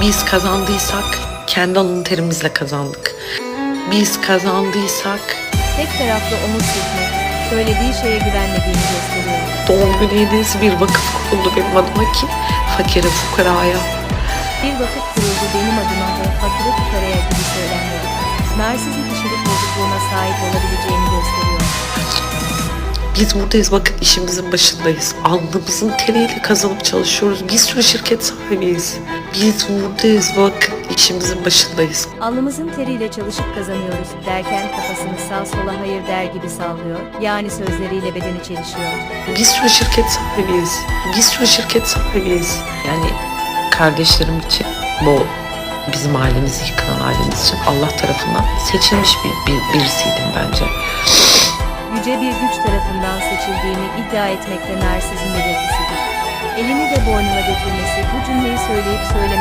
Biz kazandıysak kendi alın terimizle kazandık. Biz kazandıysak Tek taraflı omuz sıkmak, söylediği şeye güvenmediğini gösteriyor. doğum günü hediyesi bir vakıf kuruldu benim adıma ki fakire fukaraya. Bir vakit kuruldu benim adıma ve fakire fukaraya gibi söylenmeli. Narsizm kişilik bozukluğuna sahip. Biz buradayız bakın işimizin başındayız. Alnımızın teriyle kazanıp çalışıyoruz. Bir sürü şirket sahibiyiz. Biz buradayız bakın işimizin başındayız. Alnımızın teriyle çalışıp kazanıyoruz derken kafasını sağ sola hayır der gibi sallıyor. Yani sözleriyle bedeni çelişiyor. Bir sürü şirket sahibiyiz. Bir sürü şirket sahibiyiz. Yani kardeşlerim için bu bizim ailemizi yıkılan ailemiz için Allah tarafından seçilmiş bir, bir birisiydim bence. Bir güç tarafından seçildiğini iddia etmekte narsizm belirtisidir. Elini de boynuna götürmesi bu cümleyi söyleyip söylememesi